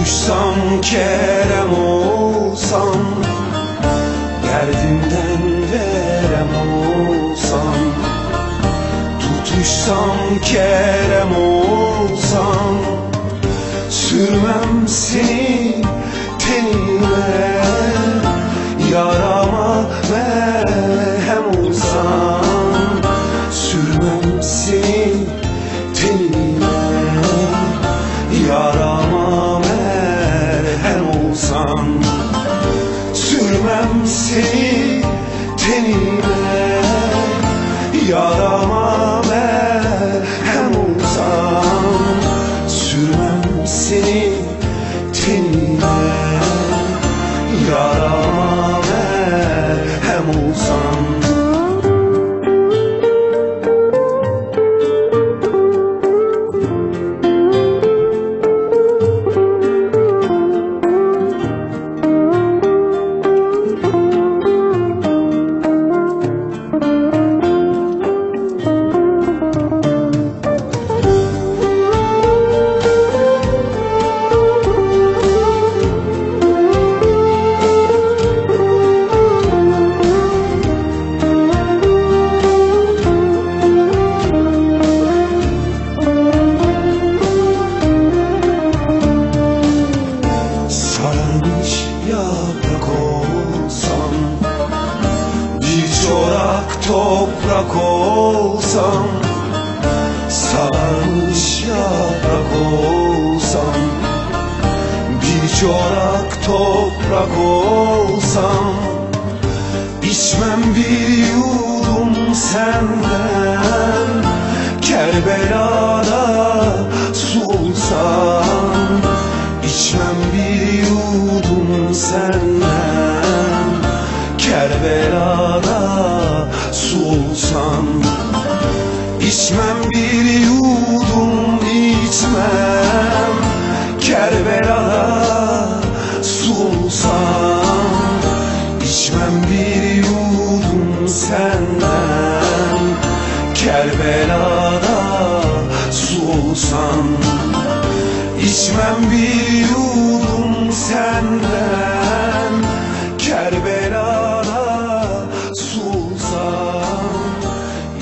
Uçsam kerem olsam Derdimden verem olsam. Tutuşsam kerem olsam Sürmem seni Sürmem seni tenime. Yarama merhem olsam Sürmem seni tenime. Yarama Sararmış yaprak olsam Bir çorak toprak olsam Sararmış yaprak olsam Bir çorak toprak olsam İçmem bir yudum senden Kerbela'da yudum senden. Kerbela'da su olsam İçmem bir yudum içmem. Kerbela'da su olsam İçmem bir yudum senden. Kerbela'da su olsam İçmem bir yudum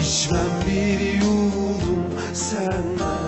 İçmem bir yudum senden.